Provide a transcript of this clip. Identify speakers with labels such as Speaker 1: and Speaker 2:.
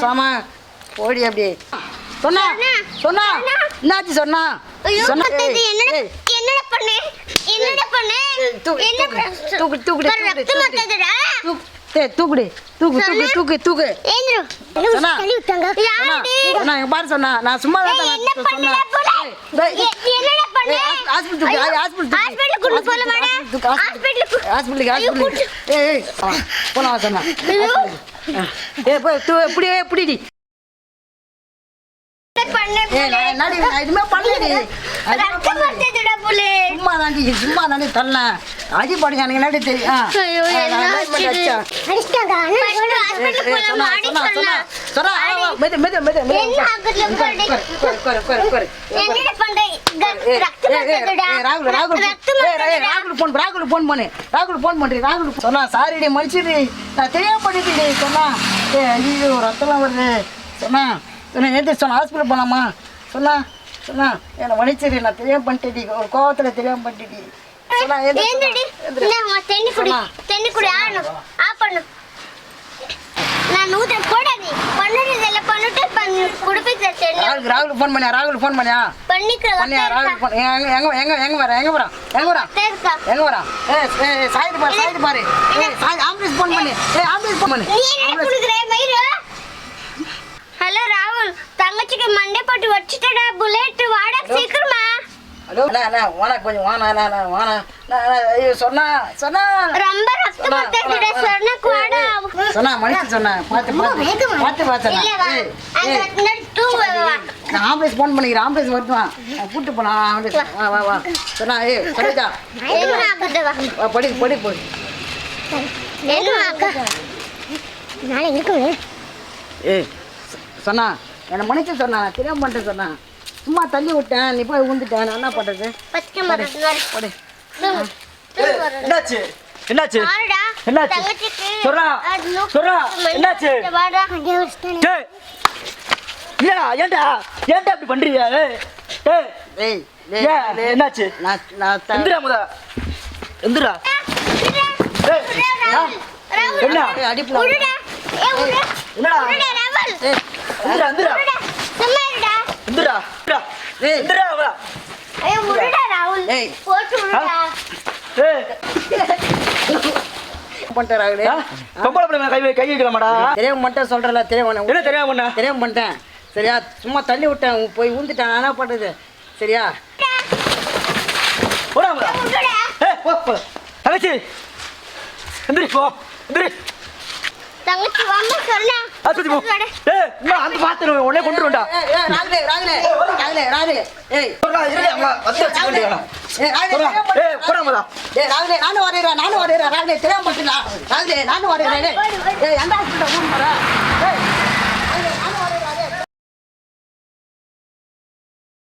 Speaker 1: பேசாம ஓடி அப்படி சொன்னா சொன்னா என்னாச்சு சொன்னா? சொன்னா
Speaker 2: என்னடா பண்ணு? என்னடா பண்ணு?
Speaker 1: தூக்கு, தூக்கு, தூக்கு, தூக்குடி, தூக்குடி. தூக்கு, தூக்கு பாரு நான் சும்மா தான் ஹாஸ்பிட்டலுக்கு ஹாஸ்பிட்டலுக்கு போலாம் சொன்னா.
Speaker 2: ஐயோ.
Speaker 1: ஏய் போய் தூ இப்படியே இப்படிடி.
Speaker 2: என்ன பண்ணு,
Speaker 1: ஏய் நான்
Speaker 2: புள்ளே?
Speaker 1: என்னடி நான் எதுவுமே பண்ணலடி. நான் எதுவுமே
Speaker 2: ரத்தம்
Speaker 1: பண்ணலடி.
Speaker 2: வந்ததுடா, புள்ளே.
Speaker 1: சும்மா தாண்டி சும்மா தாண்டி தரலாம் அடி பாடுங்க எனக்கு என்னடி தெரியும்? ராகுல், ராகுல்,
Speaker 2: வந்ததுடா.
Speaker 1: ராகுல் phone பண்ணு. ராகுல் phone பண்றி, ராகுல். சொன்னா, sorry டி, மன்னிச்சிடு. நான் தெரியாம பண்ணிட்டேன்டி, சொன்னா. ஏய், ஐயையோ, ரத்தம்லாம் வருது. சொன்னா, சொன்னா, எந்திரிச்சு சொன்னா, hospital போலாமா? சொன்னா, சொன்னா, என்னை மன்னிச்சிடு, நான் தெரியாம பண்ணிட்டேன்டி. ஒரு கோவத்துல தெரியாம பண்ணிட்டேன்டி. சொன்னா,
Speaker 2: தண்ணி குடி. ஆஃப் பண்ணு. நான் நூத்துறேன், போடா நீ. பண்ணுறதெல்லாம் பண்ணிட்டு பண்ணு. குடிப்பிக்கிற தண்ணி.
Speaker 1: ராகுல் ஃபோன் பண்ணியா? ராகுல் ஃபோன் பண்ணியா? பண்ணியா? ராகுல்? ஃபோன் எங்க எங்க எங்க எங்க வர? எங்க வர? எங்க வர? எங்க வரா? ஏய் சாயிது பாரு சாயிது பாரு. ஏய் சாய் ஆம்புலன்ஸ் ஃபோன் பண்ணு. ஏய் ஆம்புலன்ஸ் ஃபோன் பண்ணு?
Speaker 2: ஹலோ ராகுல் தங்கச்சிக்கு மண்டை போட்டு வச்சுட்டடா புல்லட் வாடா சீக்கிரமா.
Speaker 1: ஹலோ அண்ணா அண்ணா வாணா கொஞ்சம் வாணா அண்ணா வாணா ஐயோ சொன்னா சொன்னா.
Speaker 2: ரொம்ப ரத்தம் சொன்னக்கு வாடா
Speaker 1: சொன்னா மனுஷன் சொன்னா பார்த்து பார்த்து பார்த்து பார்த்து ஆம்புலன்ஸ் ஃபோன் பண்ணிக்கிறேன். ஆம்புலன்ஸ் வருவான் கூட்டு போலாம். ஆம்புலன்ஸ் வா. வா வா சொன்னா
Speaker 2: வா.
Speaker 1: வா, படி போய் ஏய் சொன்னா என்னை மன்னிச்சு சொன்னா தெரியாம பண்ணிட்டு சொன்னா. சும்மா தள்ளி விட்டேன். நீ போய் விழுந்துட்டேன் நான் என்ன பண்றது? போடு
Speaker 3: என்னாச்சு? என்னாச்சு? என்னாச்சு? சொல்றா. சொல்றா. என்னாச்சு? டேய் இல்லடா ஏன்டா ஏன்டா இப்படி பண்றீங்க? ஏய் ஏய்
Speaker 1: ஏய் டேய்,
Speaker 3: ஏன்
Speaker 1: டேய்,
Speaker 3: என்னாச்சு?
Speaker 1: நான் நான் த-
Speaker 3: எந்திரா முத. எந்திரா. ஏய் என்ன?
Speaker 1: ஏய்,
Speaker 2: உடு
Speaker 3: என்னடா?
Speaker 1: ஏய்
Speaker 3: எந்திரா எந்திரா. எந்திரா
Speaker 1: ஏய். ஏய்.
Speaker 2: போட்டு
Speaker 3: ஏய்.
Speaker 1: பண்ணிட்டேன் ராகுல்
Speaker 3: ஆ, பொம்பளை பிள்ளை மேல கை வை- கை வைக்கலாமாடா.
Speaker 1: தெரியாம மட்டும் சொல்றல தெரியாம
Speaker 3: என்ன தெரியாம பண்ண?
Speaker 1: தெரியாம பண்ணிட்டேன். சரியா? சும்மா தள்ளி விட்டேன் போய் ஊந்துட்டேன் நான் என்ன பண்றது? சரியா?
Speaker 3: தங்கச்சி எந்திரி போ. எந்திரி.
Speaker 2: தங்கச்சி வாமா சொன்னா
Speaker 3: ஆஸ்பத்திரி போ. ஏய் இன்னும் அந்த பாத்துரு உடனே கொண்டு
Speaker 1: ஏய், ஏய், ராகுலே ராகுலே ராகுலே ராகுலே ஏய்.
Speaker 3: சொல்றா இருடா அம்மா வந்து வச்சு கொண்டு வரணும்
Speaker 1: ஏய், ராகுலே,
Speaker 3: ஏய் போடா முத
Speaker 1: ஏய் ராகுலே நானும் வரேன் நானும் வரேன் ராகுலே தெரியாம பண்ணிட்டேன் ராகுலே நானும் வரேன் ஏய். எந்த ஹாஸ்பிட்டல் ஊன் போற